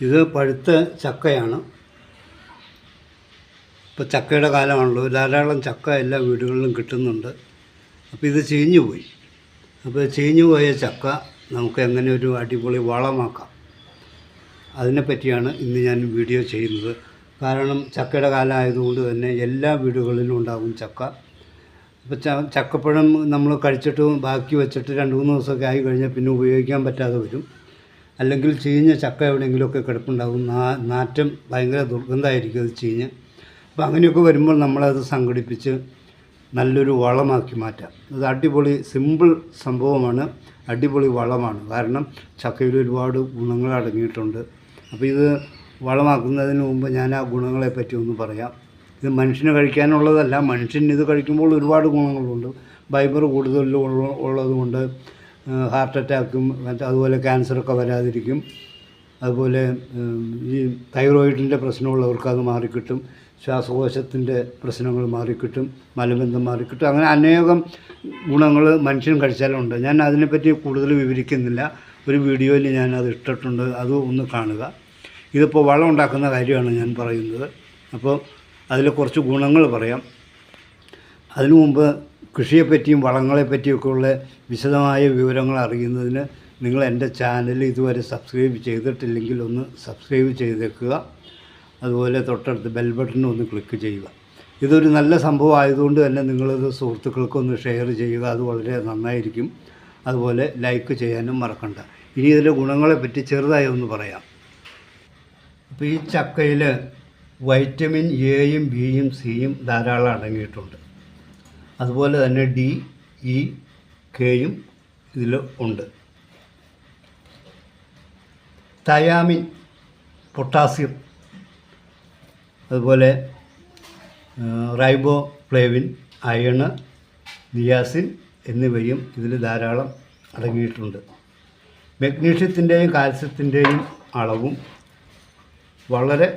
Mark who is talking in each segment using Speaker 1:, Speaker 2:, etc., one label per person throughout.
Speaker 1: ഇത് പഴുത്ത ചക്കയാണ്. ഇപ്പോൾ ചക്കയുടെ കാലമാണല്ലോ. ധാരാളം ചക്ക എല്ലാ വീടുകളിലും കിട്ടുന്നുണ്ട്. അപ്പോൾ ഇത് ചീഞ്ഞു പോയി. അപ്പോൾ ചീഞ്ഞു പോയ ചക്ക നമുക്ക് എങ്ങനെ ഒരു അടിപൊളി വളമാക്കാം? അതിനെപ്പറ്റിയാണ് ഇന്ന് ഞാൻ വീഡിയോ ചെയ്യുന്നത്. കാരണം ചക്കയുടെ കാലമായതുകൊണ്ട് തന്നെ എല്ലാ വീടുകളിലും ഉണ്ടാകും ചക്ക. ഇപ്പോൾ ച ചക്കപ്പഴം നമ്മൾ കഴിച്ചിട്ട് ബാക്കി വെച്ചിട്ട് രണ്ട് മൂന്ന് ദിവസമൊക്കെ ആയി കഴിഞ്ഞാൽ പിന്നെ ഉപയോഗിക്കാൻ പറ്റാതെ വരും. അല്ലെങ്കിൽ ചീഞ്ഞ ചക്ക എവിടെയെങ്കിലുമൊക്കെ കിടപ്പുണ്ടാകും. നാ നാറ്റം ഭയങ്കര ദുർഗന്ധമായിരിക്കും അത് ചീഞ്ഞ്. അപ്പോൾ അങ്ങനെയൊക്കെ വരുമ്പോൾ നമ്മളത് സംഘടിപ്പിച്ച് നല്ലൊരു വളമാക്കി മാറ്റാം. അത് അടിപൊളി സിമ്പിൾ സംഭവമാണ്. അടിപൊളി വളമാണ്. കാരണം ചക്കയിൽ ഒരുപാട് ഗുണങ്ങൾ അടങ്ങിയിട്ടുണ്ട്. അപ്പോൾ ഇത് വളമാക്കുന്നതിന് മുമ്പ് ഞാൻ ആ ഗുണങ്ങളെ പറ്റി ഒന്ന് പറയാം. ഇത് മനുഷ്യന് കഴിക്കാനുള്ളതല്ല. മനുഷ്യൻ ഇത് കഴിക്കുമ്പോൾ ഒരുപാട് ഗുണങ്ങളുണ്ട്. ഫൈബർ കൂടുതൽ ഉള്ള- ഉള്ളതുകൊണ്ട് ഹാർട്ട് അറ്റാക്കും മറ്റ് അതുപോലെ ക്യാൻസറൊക്കെ വരാതിരിക്കും. അതുപോലെ ഈ തൈറോയിഡിന്റെ പ്രശ്നമുള്ളവർക്ക് അത് മാറിക്കിട്ടും. ശ്വാസകോശത്തിന്റെ പ്രശ്നങ്ങൾ മാറിക്കിട്ടും. മലബന്ധം മാറിക്കിട്ടും. അങ്ങനെ അനേകം ഗുണങ്ങൾ മനുഷ്യൻ കഴിച്ചാലുണ്ട്. ഞാൻ അതിനെപ്പറ്റി കൂടുതൽ വിവരിക്കുന്നില്ല. ഒരു വീഡിയോയിൽ ഞാൻ അത് ഇട്ടിട്ടുണ്ട്. അത് ഒന്ന് കാണുക. ഇതിപ്പോൾ വളം ഉണ്ടാക്കുന്ന കാര്യമാണ് ഞാൻ പറയുന്നത്. അപ്പോൾ അതിൽ കുറച്ച് ഗുണങ്ങൾ പറയാം. അതിനു മുമ്പ് കൃഷിയെപ്പറ്റിയും വളങ്ങളെപ്പറ്റിയൊക്കെയുള്ള വിശദമായ വിവരങ്ങൾ അറിയുന്നതിന് നിങ്ങൾ എന്റെ ചാനൽ ഇതുവരെ സബ്സ്ക്രൈബ് ചെയ്തിട്ടില്ലെങ്കിൽ ഒന്ന് സബ്സ്ക്രൈബ് ചെയ്തേക്കുക. അതുപോലെ തൊട്ടടുത്ത് ബെൽ ബട്ടൺ ഒന്ന് ക്ലിക്ക് ചെയ്യുക. ഇതൊരു നല്ല സംഭവം ആയതുകൊണ്ട് തന്നെ നിങ്ങളിത് സുഹൃത്തുക്കൾക്കൊന്ന് ഷെയർ ചെയ്യുക. അത് വളരെ നന്നായിരിക്കും. അതുപോലെ ലൈക്ക് ചെയ്യാനും മറക്കണ്ട. ഇനി ഇതിന്റെ ഗുണങ്ങളെപ്പറ്റി ചെറുതായി ഒന്ന് പറയാം. അപ്പോൾ ഈ ചക്കയിൽ വൈറ്റമിൻ എയും ബിയും സിയും ധാരാളം അടങ്ങിയിട്ടുണ്ട്. അതുപോലെ തന്നെ ഡി ഇ കെയും ഇതിൽ ഉണ്ട്. തയാമിൻ പൊട്ടാസ്യം അതുപോലെ റൈബോ ഫ്ലേവിൻ അയണ് നിയാസിൻ എന്നിവയും ഇതിൽ ധാരാളം അടങ്ങിയിട്ടുണ്ട്. മഗ്നീഷ്യത്തിന്റെയും കാൽസ്യത്തിന്റെയും അളവും വളരെ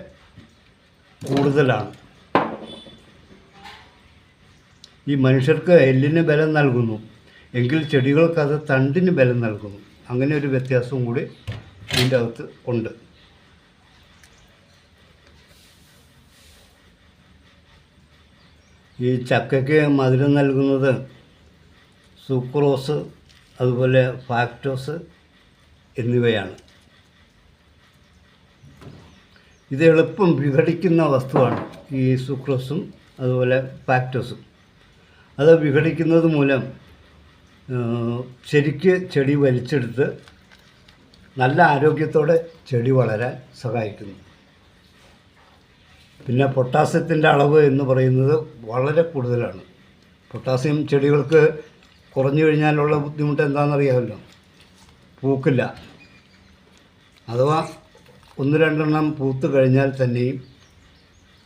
Speaker 1: കൂടുതലാണ്. ഈ മനുഷ്യർക്ക് എല്ലിന് ബലം നൽകുന്നു. എങ്കിൽ ചെടികൾക്ക് അത് തണ്ടിന് ബലം നൽകുന്നു. അങ്ങനെ ഒരു വ്യത്യാസവും കൂടി ഇതിന്റെ അകത്ത് ഉണ്ട്. ഈ ചക്കയ്ക്ക് മധുരം നൽകുന്നത് സൂക്രോസ് അതുപോലെ ഫാക്ടോസ് എന്നിവയാണ്. ഇത് എളുപ്പം വിഘടിക്കുന്ന വസ്തുവാണ് ഈ സുക്രോസും അതുപോലെ ഫാക്ടോസും അത് വിഘടിക്കുന്നത് മൂലം ശരിക്ക് ചെടി വലിച്ചെടുത്ത് നല്ല ആരോഗ്യത്തോടെ ചെടി വളരാൻ സഹായിക്കുന്നു. പിന്നെ പൊട്ടാസ്യത്തിന്റെ അളവ് എന്ന് പറയുന്നത് വളരെ കൂടുതലാണ്. പൊട്ടാസ്യം ചെടികൾക്ക് കുറഞ്ഞു കഴിഞ്ഞാലുള്ള ബുദ്ധിമുട്ട് എന്താണെന്നറിയാമല്ലോ? പൂക്കില്ല. അഥവാ ഒന്ന് രണ്ടെണ്ണം പൂത്ത് കഴിഞ്ഞാൽ തന്നെയും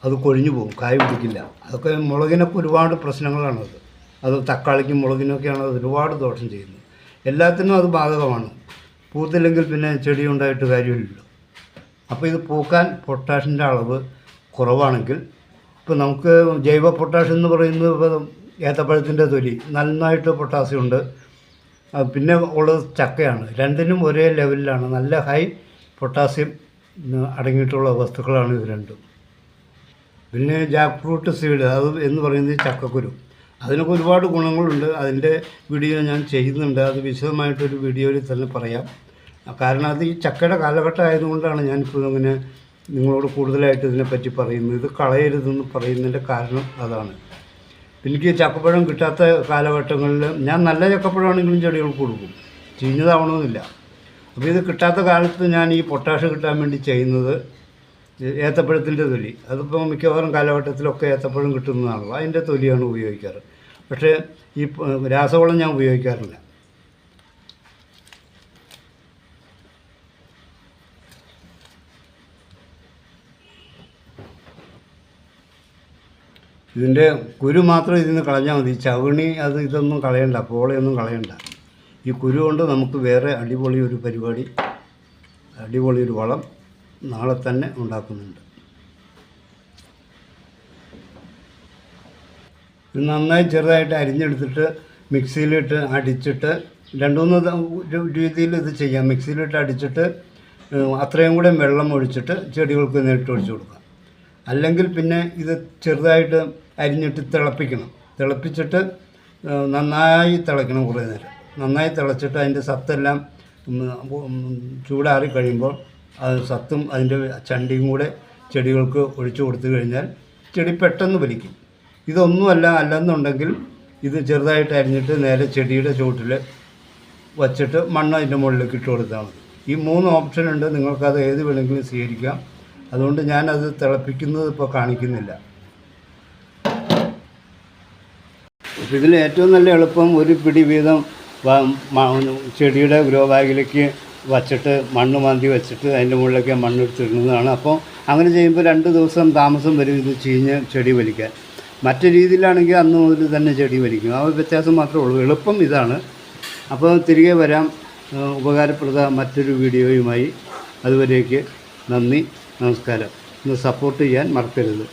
Speaker 1: അത് കൊഴിഞ്ഞു പോകും കായ് പിടിക്കില്ല. അതൊക്കെ മുളകിനൊക്കെ ഒരുപാട് പ്രശ്നങ്ങളാണത് അത്. തക്കാളിക്കും മുളകിനൊക്കെയാണ് അത് ഒരുപാട് ദോഷം ചെയ്യുന്നത്. എല്ലാത്തിനും അത് ബാധകമാണ്. പൂത്തില്ലെങ്കിൽ പിന്നെ ചെടി ഉണ്ടായിട്ട് കാര്യമില്ലല്ലോ. അപ്പോൾ ഇത് പൂക്കാൻ പൊട്ടാഷിന്റെ അളവ് കുറവാണെങ്കിൽ ഇപ്പോൾ നമുക്ക് ജൈവ പൊട്ടാഷ് എന്ന് പറയുന്നത് ഇപ്പോൾ ഏത്തപ്പഴത്തിന്റെ തൊലി നന്നായിട്ട് പൊട്ടാസ്യം ഉണ്ട്. പിന്നെ ഉള്ളത് ചക്കയാണ്. രണ്ടിനും ഒരേ ലെവലിലാണ്. നല്ല ഹൈ പൊട്ടാസ്യം അടങ്ങിയിട്ടുള്ള വസ്തുക്കളാണ് ഇത് രണ്ടും. പിന്നെ ജാക്ക് ഫ്രൂട്ട് സീഡ് അത് എന്ന് പറയുന്നത് ചക്കക്കുരു. അതിനൊക്കെ ഒരുപാട് ഗുണങ്ങളുണ്ട്. അതിന്റെ വീഡിയോ ഞാൻ ചെയ്യുന്നുണ്ട്. അത് വിശദമായിട്ടൊരു വീഡിയോയിൽ തന്നെ പറയാം. കാരണം അത് ഈ ചക്കയുടെ കാലഘട്ടം ആയതുകൊണ്ടാണ് ഞാനിപ്പോൾ ഇങ്ങനെ നിങ്ങളോട് കൂടുതലായിട്ട് ഇതിനെപ്പറ്റി പറയുന്നത്. ഇത് കളയരുതെന്ന് പറയുന്നതിന്റെ കാരണം അതാണ്. എനിക്ക് ചക്കപ്പഴം കിട്ടാത്ത കാലഘട്ടങ്ങളിൽ ഞാൻ നല്ല ചക്കപ്പഴമാണെങ്കിലും ചെടികൾക്ക് കൊടുക്കും. ചീഞ്ഞതാവണമെന്നില്ല. അപ്പോൾ ഇത് കിട്ടാത്ത കാലത്ത് ഞാൻ ഈ പൊട്ടാഷ് കിട്ടാൻ വേണ്ടി ചെയ്യുന്നത് ഏത്തപ്പഴത്തിന്റെ തൊലി. അതിപ്പോൾ മിക്കവാറും കാലഘട്ടത്തിലൊക്കെ ഏത്തപ്പഴം കിട്ടുന്നതാണല്ലോ. അതിന്റെ തൊലിയാണ് ഉപയോഗിക്കാറ്. പക്ഷേ ഈ രാസവളം ഞാൻ ഉപയോഗിക്കാറില്ല. ഇതിന്റെ കുരു മാത്രം ഇതിൽ നിന്ന് കളഞ്ഞാൽ മതി. ചവണി അത് ഇതൊന്നും കളയണ്ട. പോളയൊന്നും കളയണ്ട. ഈ കുരു കൊണ്ട് നമുക്ക് വേറെ അടിപൊളി ഒരു പരിപാടി അടിപൊളി ഒരു വളം നാളെ തന്നെ ഉണ്ടാക്കുന്നുണ്ട്. നന്നായി ചെറുതായിട്ട് അരിഞ്ഞെടുത്തിട്ട് മിക്സിയിലിട്ട് അടിച്ചിട്ട് രണ്ട് മൂന്ന് രീതിയിൽ ഇത് ചെയ്യാം. മിക്സിയിലിട്ട് അടിച്ചിട്ട് അത്രയും കൂടെ വെള്ളം ഒഴിച്ചിട്ട് ചെടികൾക്ക് നേരിട്ട് ഒഴിച്ചു കൊടുക്കാം. അല്ലെങ്കിൽ പിന്നെ ഇത് ചെറുതായിട്ട് അരിഞ്ഞിട്ട് തിളപ്പിക്കണം. തിളപ്പിച്ചിട്ട് നന്നായി തിളയ്ക്കണം കുറേ നേരം. നന്നായി തിളച്ചിട്ട് അതിന്റെ സത്തെല്ലാം ചൂടാറി കഴിയുമ്പോൾ അത് സത്തും അതിന്റെ ചണ്ടിയും കൂടെ ചെടികൾക്ക് ഒഴിച്ചു കൊടുത്തു കഴിഞ്ഞാൽ ചെടി പെട്ടെന്ന് വലിക്കും ഇതൊന്നുമല്ല അല്ലെന്നുണ്ടെങ്കിൽ ഇത് ചെറുതായിട്ട് അരിഞ്ഞിട്ട് നേരെ ചെടിയുടെ ചുവട്ടിൽ വച്ചിട്ട് മണ്ണ് അതിന്റെ മുകളിലേക്ക് ഇട്ട് കൊടുത്താൽ മതി. ഈ മൂന്ന് ഓപ്ഷൻ ഉണ്ട്. നിങ്ങൾക്കത് ഏത് വേണമെങ്കിലും സ്വീകരിക്കാം. അതുകൊണ്ട് ഞാനത് തിളപ്പിക്കുന്നത് ഇപ്പോൾ കാണിക്കുന്നില്ല. അപ്പോൾ ഇതിൽ ഏറ്റവും നല്ല എളുപ്പം ഒരു പിടി വീതം ചെടിയുടെ ഗ്രോ ബാഗിലേക്ക് വച്ചിട്ട് മണ്ണ് മാന്തി വെച്ചിട്ട് അതിന്റെ മുകളിലേക്ക് മണ്ണെടുത്തിടുന്നതാണ്. അപ്പോൾ അങ്ങനെ ചെയ്യുമ്പോൾ രണ്ട് ദിവസം താമസം വരും ഇത് ചീഞ്ഞ് ചെടി വലിക്കാൻ. മറ്റു രീതിയിലാണെങ്കിൽ അന്ന് മുതൽ തന്നെ ചെടി വലിക്കും. ആ വ്യത്യാസം മാത്രമേ ഉള്ളൂ. എളുപ്പം ഇതാണ്. അപ്പോൾ തിരികെ വരാം. ഉപകാരപ്രദ മറ്റൊരു വീഡിയോയുമായി. അതുവരേക്ക് നന്ദി നമസ്കാരം. ഇന്ന് സപ്പോർട്ട് ചെയ്യാൻ മറക്കരുത്.